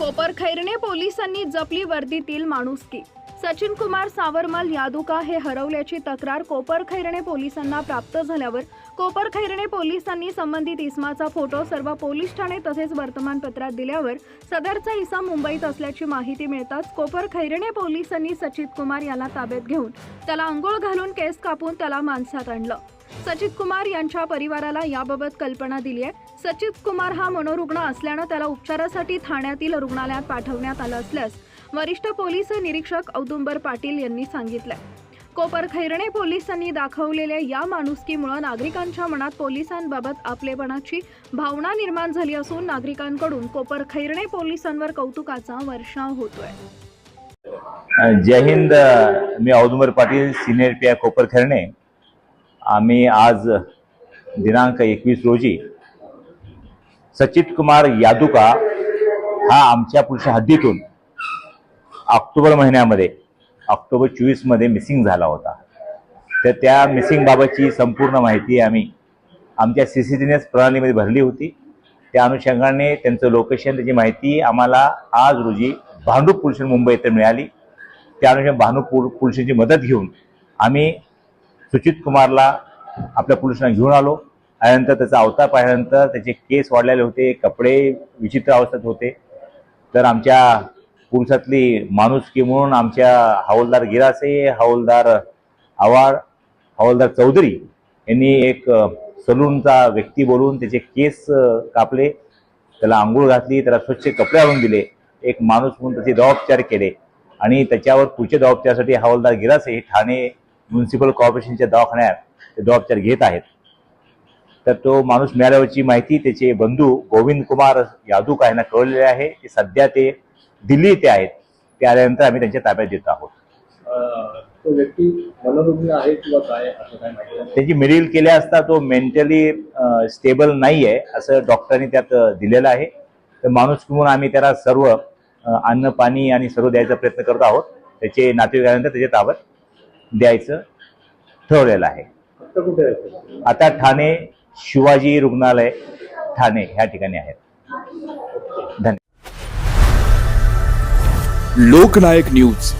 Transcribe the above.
कोपरखैरणे पोलिसांनी जपली वर्दीतील माणुसकी. सचिन कुमार सावरमल यादुका हे हरवल्याची तक्रार कोपरखैरणे पोलिसांना प्राप्त झाल्यावर कोपरखैरणे पोलिसांनी संबंधित इसमाचा फोटो सर्व पोलीस ठाणे तसेच वर्तमानपत्रात दिल्यावर सदरचा इसम मुंबईत असल्याची माहिती मिळताच कोपर खैरणे पोलिसांनी सचित कुमार याला ताब्यात घेऊन त्याला अंघोळ घालून केस कापून त्याला माणसात आणलं. सचित कुमार यांच्या परिवाराला याबाबत कल्पना दिली आहे. सचित कुमार हा मनोरुग्ण असल्यानं त्याला उपचारासाठी ठाण्यातील रुग्णालयात पाठवण्यात आलं असल्यास वरिष्ठ पोलीस निरीक्षक औदुंबर पाटील यांनी सांगितलंय. कोपर खैरणे पोलिसांनी दाखवलेल्या या माणुसकीमुळे नागरिकांच्या मनात पोलिसांबाबत आपलेपणाची भावना निर्माण झाली असून नागरिकांकडून कोपर खैरणे पोलिसांवर कौतुकाचा वर्षाव होतोय. जय हिंद मी Audumbar Patil senior P I Koparkhairane. आम्ही आज दिनांक एकवीस रोजी सचित कुमार यादुका हा आमच्या पुढच्या हद्दीतून ऑक्टोबर महिन्यामध्ये ऑक्टोबर चोवीसमध्ये मिसिंग झाला होता. तर त्या मिसिंगबाबतची संपूर्ण माहिती आम्ही आमच्या सी सी टी एस प्रणालीमध्ये भरली होती. त्या अनुषंगाने त्यांचं लोकेशन त्याची माहिती आम्हाला आज रोजी भांडूप पोलीस मुंबई येथे मिळाली. त्या अनुषंगाने भांडूप पोल- मदत घेऊन आम्ही सुचित कुमारला आपल्या पोलिसांना घेऊन आलो. त्यानंतर त्याचा अवतार पाहिल्यानंतर त्याचे केस वाढलेले होते कपडे विचित्र अवस्थेत होते. तर आमच्या पोलिसातली माणुसकी म्हणून आमच्या हवालदार गिरासे हवालदार आवाड हवालदार चौधरी यांनी एक सलूनचा व्यक्ती बोलून त्याचे केस कापले. त्याला आंघोळ घातली त्याला स्वच्छ कपडे आणून दिले. एक माणूस म्हणून त्याचे जबाबदार केले. आणि त्याच्यावर पुढच्या जबाबदारीसाठी हवालदार गिरासे हे ठाणे म्युन्सिपल कॉर्पोरेशनच्या दवाखान्यात ते जबाबदार घेत आहेत. तर तो माणूस मिळाल्यावरची माहिती त्याचे बंधू गोविंद कुमार यादूक यांना कळवलेले आहे. की सध्या ते दिल्ली येथे आहेत. ते आल्यानंतर आम्ही त्यांच्या ताब्यात देत आहोत. अं, तो व्यक्ती मनोरुग्ण आहे किंवा काय असं काय माहिती आहे? त्याची मेडिकल केल्या असता तो मेंटली स्टेबल नाही आहे असं डॉक्टरांनी त्यात दिलेलं आहे. तर माणूस म्हणून आम्ही त्याला सर्व अन्न पाणी आणि सर्व द्यायचा प्रयत्न करत आहोत. त्याचे नातेवाईक आल्यानंतर त्याच्या ताब्यात द्यायचं ठरवलेलं आहे? आता ठाणे शिवाजी रुग्णालय ठाणे ह्या ठिकाणी आहेत. धन्यवाद. लोकनायक न्यूज.